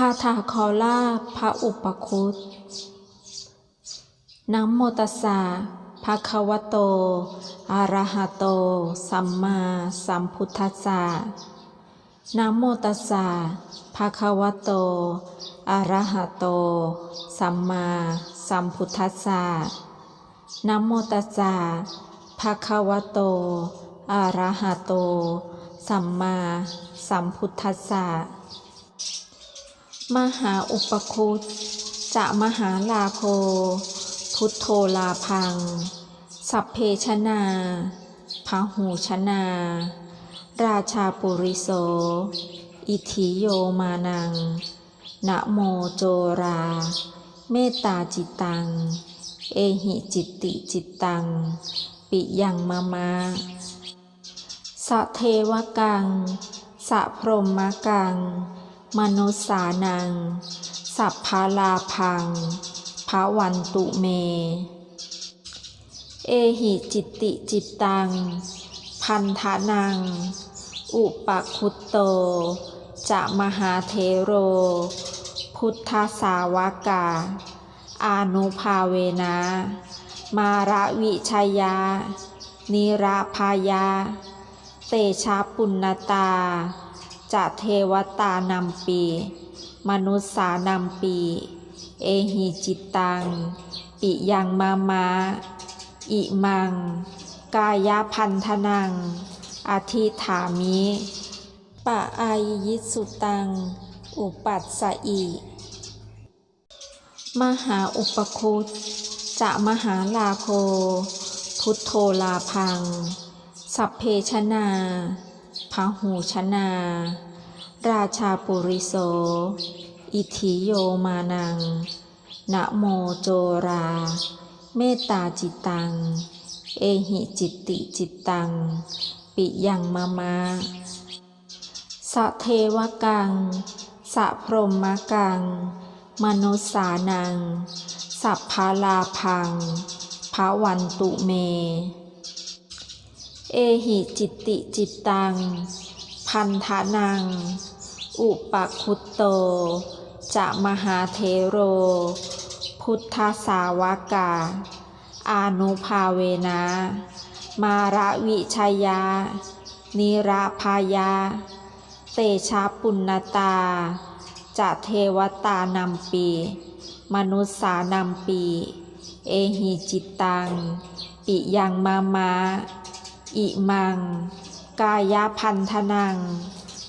คาถาคอลาพระอุปคุตนะโมตสสะภะคะวะโต อะระหะโต สัมมาสัมพุทธัสสะนะโมตัสสะภะคะวะโต อะระหะโต สัมมาสัมพุทธัสสะนะโมตัสสะภะคะวะโต อะระหะโต สัมมาสัมพุทธัสสะ มหาอุปคุตจะมหาลาโภพุทโธลาพัง สัพเพชนาพาหูชนา ราชาปุริโส อิทิโยมานัง นะโมโจรา เมตตาจิตตัง เอหิจิตติจิตตัง ปิยังมะมะสะเทวกังสะพรหมกัง มนุษสานัง สัพพาลาพังภาวันตุเม เอหิจิตติจิตตัง พันธานัง อุปคุตโต จะมหาเทโร พุทธสาวกา อานุภาเวนะ มาระวิชยา นิราพายา เตชะปุณณตา จะเทวตานำปี มนุษสานำปี เอหิจิตตัง ปิยังมามาอิมัง กายพันธนัง อธิฐามิปะอายยิสุตัง อุปัสสะอิ มหาอุปคุตจะมหาลาโภ พุทโธลาพัง สัพเพชนา พาหูชนา ราชาปุริโส อิทิโยมานัง นะโมโจรา เมตตาจิตตัง เอหิจิตติจิตตัง ปิยังมะมะสะเทวกัง สะพรหมกัง มนุษสานัง สัพพาลาพังภาวันตุเม เอหิจิตติจิตตัง พันธนัง อุปคุตโต จะมหาเทโร พุทธสาวกา อานุภาเวนะ มาระวิชยา นิราพายา เตชะปุณณตา จะเทวตานำปี มนุษสานำปี เอหิจิตตัง ปิยังมามา อิมัง กายพันธนัง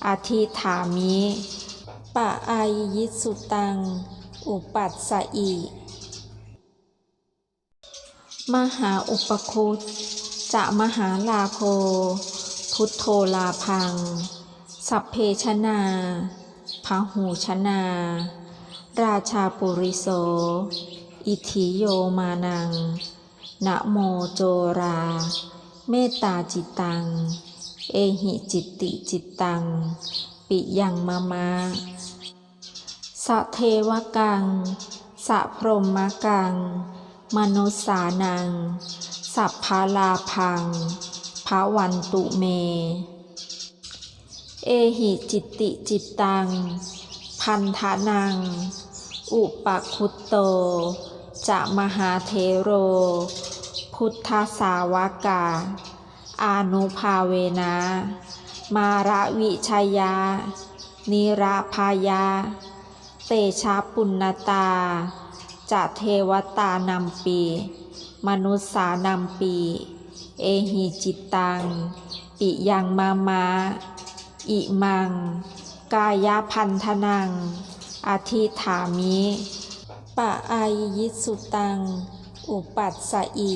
อธิฐามิปะอายยิสุตัง อุปัสสอิมหาอุปคุตจะมหาลาโภพุทโธลาพัง สัพเพชนาพาหูชนา ราชาปุริโส อิทิโยมานังนะโมโจรา เมตตาจิตตัง เอหิจิตติจิตตัง ปิยังมะมะสะเทวกัง สะพรหมกัง มนุษสานัง สัพพาลาพังภาวันตุเม เอหิจิตติจิตตัง พันธานัง อุปคุตโต จะมหาเทโร พุทธสาวกา อานุภาเวนะ มาระวิชยา นิราพายา เตชะปุณณตาจะเทวตานำปี มนุษสานำปี เอหิจิตตัง ปิยังมามาอิมัง กายพันธนัง อธิฐามิ ปะอายิสุตัง อุปัสสอิ